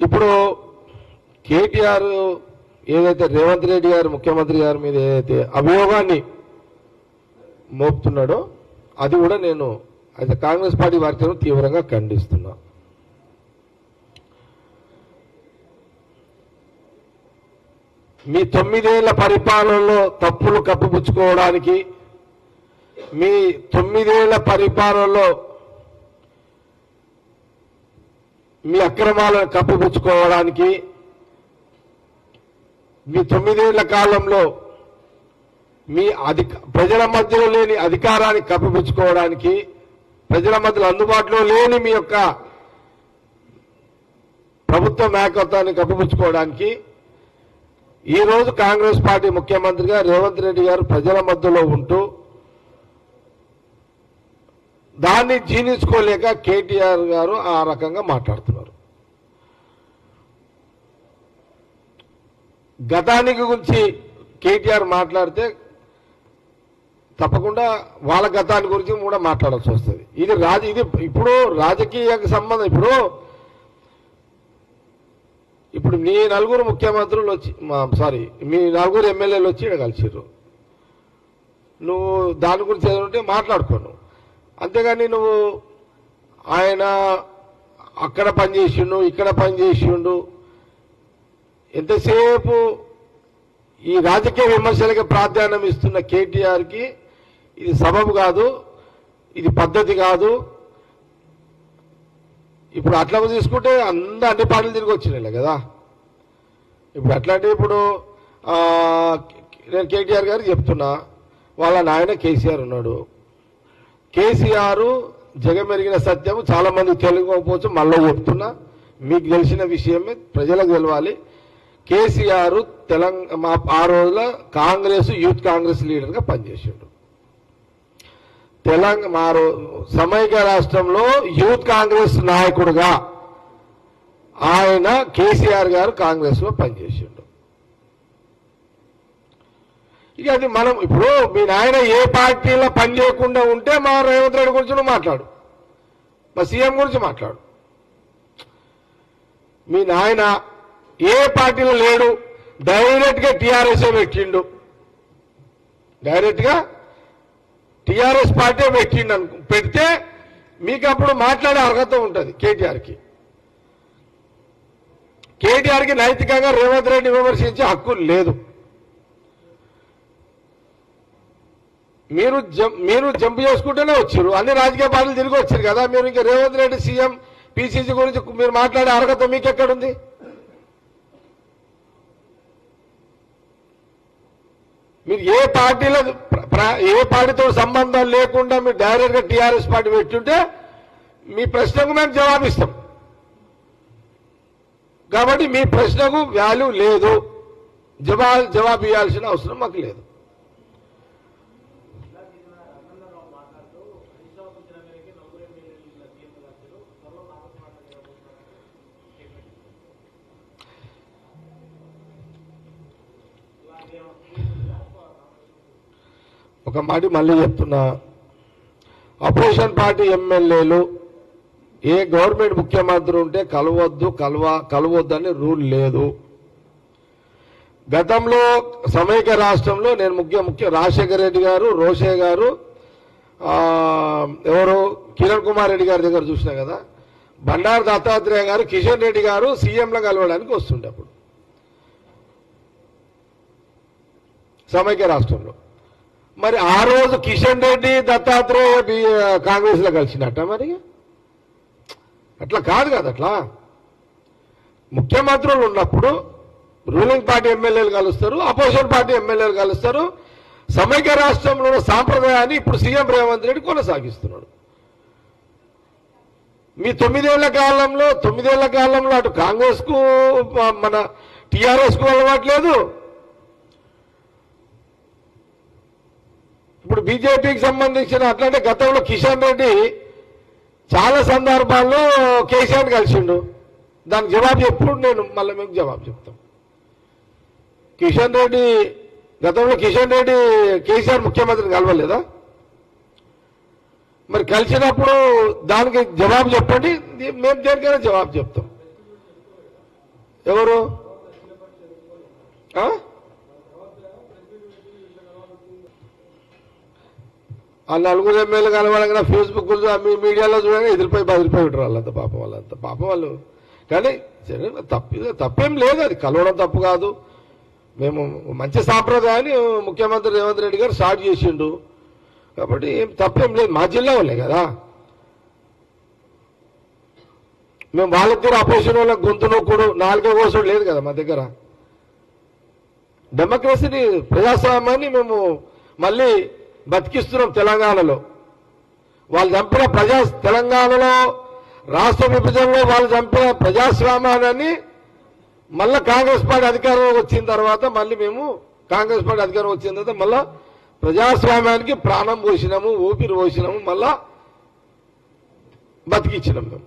ఇప్పుడు కేటీఆర్ ఏదైతే రేవంత్ రెడ్డి గారు ముఖ్యమంత్రి గారి మీద ఏదైతే అభియోగాన్ని మోపుతున్నాడో అది కూడా నేను అయితే కాంగ్రెస్ పార్టీ వారికి తీవ్రంగా ఖండిస్తున్నా. మీ తొమ్మిదేళ్ళ పరిపాలనలో తప్పులు కప్పిపుచ్చుకోవడానికి మీ తొమ్మిదేళ్ళ పరిపాలనలో మీ అక్రమాలను కప్పిపుచ్చుకోవడానికి మీ తొమ్మిదేళ్ళ కాలంలో మీ అధిక ప్రజల మధ్యలో లేని అధికారాన్ని కప్పిపుచ్చుకోవడానికి ప్రజల మధ్యలో అందుబాటులో లేని మీ యొక్క ప్రభుత్వ మేకత్వాన్ని కప్పిపుచ్చుకోవడానికి ఈ రోజు కాంగ్రెస్ పార్టీ ముఖ్యమంత్రిగా రేవంత్ రెడ్డి గారు ప్రజల మధ్యలో ఉంటూ దాన్ని జీర్ణించుకోలేక కేటీఆర్ గారు ఆ రకంగా మాట్లాడుతున్నారు. గతానికి గురించి కేటీఆర్ మాట్లాడితే తప్పకుండా వాళ్ళ గతాన్ని గురించి కూడా మాట్లాడాల్సి వస్తుంది. ఇది రాజ ఇది ఇప్పుడు రాజకీయకు సంబంధం. ఇప్పుడు ఇప్పుడు మీ నలుగురు ముఖ్యమంత్రులు వచ్చి సారీ మీ నలుగురు ఎమ్మెల్యేలు వచ్చి ఇక్కడ కలిసిర్రు. నువ్వు దాని గురించి ఏదైనా ఉంటే మాట్లాడుకోను అంతేగాని నువ్వు ఆయన అక్కడ పనిచేసిండు ఇక్కడ పనిచేసిండు ఎంతసేపు ఈ రాజకీయ విమర్శలకు ప్రాధాన్యం ఇస్తున్న కేటీఆర్కి ఇది సబబు కాదు ఇది పద్ధతి కాదు. ఇప్పుడు అట్లా తీసుకుంటే అంద అన్ని పార్టీలు తిరిగి వచ్చినాయి కదా. ఇప్పుడు అట్లాంటి ఇప్పుడు నేను కేటీఆర్ గారికి చెప్తున్నా వాళ్ళ నాయన కేసీఆర్ ఉన్నాడు. కేసీఆర్ జగమెరిగిన సత్యం చాలామంది తెలియకపోవచ్చు మళ్ళీ చెప్తున్నా మీకు తెలిసిన విషయమే ప్రజలకు తెలవాలి. కేసీఆర్ తెలంగాణ ఆ రోజుల కాంగ్రెస్ యూత్ కాంగ్రెస్ లీడర్గా పనిచేసాడు. తెలంగాణ మా సమైక సమైక్య రాష్ట్రంలో యూత్ కాంగ్రెస్ నాయకుడుగా ఆయన కేసీఆర్ గారు కాంగ్రెస్లో పనిచేసిండు. ఇక అది మనం ఇప్పుడు మీ నాయన ఏ పార్టీలో పని చేయకుండా ఉంటే మా రేవంత్ రెడ్డి గురించి మాట్లాడు. మా సీఎం గురించి మాట్లాడు. మీ నాయన ఏ పార్టీలో లేడు డైరెక్ట్గా టీఆర్ఎస్ పెట్టిండు. డైరెక్ట్గా టీఆర్ఎస్ పార్టీ పెట్టిండు అనుకు పెడితే మీకు అప్పుడు మాట్లాడే అర్హత ఉంటుంది కేటీఆర్కి. కేటీఆర్కి నైతికంగా రేవంత్ రెడ్డి విమర్శించే హక్కు లేదు. మీరు మీరు జంప్ చేసుకుంటూనే వచ్చారు. అన్ని రాజకీయ పార్టీలు తిరిగి వచ్చారు కదా. మీరు ఇంకా రేవంత్ రెడ్డి సీఎం పిసిసి గురించి మీరు మాట్లాడే అర్హత మీకు ఎక్కడుంది మీరు ఏ పార్టీలో ప్ర- ఏ పార్టీతో సంబంధం లేకుండా మీరు డైరెక్ట్గా టీఆర్ఎస్ పార్టీ పెట్టుంటే మీ ప్రశ్నకు మేము జవాబిస్తాం. కాబట్టి మీ ప్రశ్నకు వాల్యూ లేదు. జవాబు జవాబు ఇవ్వాల్సిన అవసరం మాకు లేదు. ఒక మాట మళ్ళీ చెప్తున్నా. అపోజిషన్ పార్టీ ఎమ్మెల్యేలు ఏ గవర్నమెంట్ ముఖ్యమంత్రి ఉంటే కలవద్దు కలవ కలవద్దని రూల్ లేదు. గతంలో సమైక్య రాష్ట్రంలో నేను ముఖ్య ముఖ్య రాజశేఖర రెడ్డి గారు రోషే గారు ఎవరు? కిరణ్ కుమార్ రెడ్డి గారి దగ్గర చూసినా కదా. బండారు దత్తాత్రేయ గారు కిషన్ రెడ్డి గారు సీఎంలో కలవడానికి వస్తుండే అప్పుడు. సమైక్య రాష్ట్రంలో. మరి ఆ రోజు కిషన్ రెడ్డి దత్తాత్రేయ బి- కాంగ్రెస్లో కలిసినట్ట మరి? అట్లా కాదు కదా అట్లా? ముఖ్యమంత్రులు ఉన్నప్పుడు రూలింగ్ పార్టీ ఎమ్మెల్యేలు కలుస్తారు అపోజిషన్ పార్టీ ఎమ్మెల్యేలు కలుస్తారు. సమైక్య రాష్ట్రంలో ఉన్న సాంప్రదాయాన్ని ఇప్పుడు సీఎం రేవంత్ రెడ్డి కొనసాగిస్తున్నాడు. మీ తొమ్మిదేళ్ళ కాలంలో తొమ్మిదేళ్ళ కాలంలో అటు కాంగ్రెస్కు మన టీఆర్ఎస్కు అలవాట్లేదు ఇప్పుడు బీజేపీకి సంబంధించిన అట్లాంటి గతంలో కిషన్ రెడ్డి చాలా సందర్భాల్లో కేసీఆర్ కలిసిండు. దానికి జవాబు చెప్పుడు నేను మళ్ళీ మీకు జవాబు చెప్తాం. కిషన్ రెడ్డి గతంలో కిషన్ రెడ్డి కేసీఆర్ ముఖ్యమంత్రిని కలవలేదా? మరి కలిసినప్పుడు దానికి జవాబు చెప్పండి. మేము దేనికైనా జవాబు చెప్తాం. ఎవరు? ఆ? నలుగురు ఎమ్మెల్యే కనబడగా ఫేస్బుక్ మీ మీడియాలో చూడగా ఎదిరిపోయి బదిలిపోయి ఉంటారు వాళ్ళంత పాపం వాళ్ళంత. పాపం వాళ్ళు. కానీ సరే, తప్పు తప్పేం లేదు అది. కలవడం తప్పు కాదు. మేము మంచి సాంప్రదాయాన్ని ముఖ్యమంత్రి రేవంత్ రెడ్డి గారు స్టార్ట్ చేసిండు. కాబట్టి ఏం తప్పేం లేదు. మా జిల్లా వాళ్ళే కదా. మేము వాళ్ళకి కూడా అపోజిషన్ వాళ్ళకి గొంతు నొక్కుడు నాలుగో కోసుడు లేదు కదా మా దగ్గర. డెమోక్రసీని ప్రజాస్వామ్యాన్ని మేము మళ్ళీ బతికిస్తున్నాం తెలంగాణలో. వాళ్ళు చంపిన ప్రజా తెలంగాణలో రాష్ట్ర విభజనలో వాళ్ళు చంపిన ప్రజాస్వామ్యాన్ని మళ్ళీ కాంగ్రెస్ పార్టీ అధికారం వచ్చిన తర్వాత మళ్ళీ మేము కాంగ్రెస్ పార్టీ అధికారం వచ్చిన తర్వాత మళ్ళా ప్రజాస్వామ్యానికి ప్రాణం పోసినాము ఊపిరి పోసినాము మళ్ళా బతికిచ్చినాం మేము.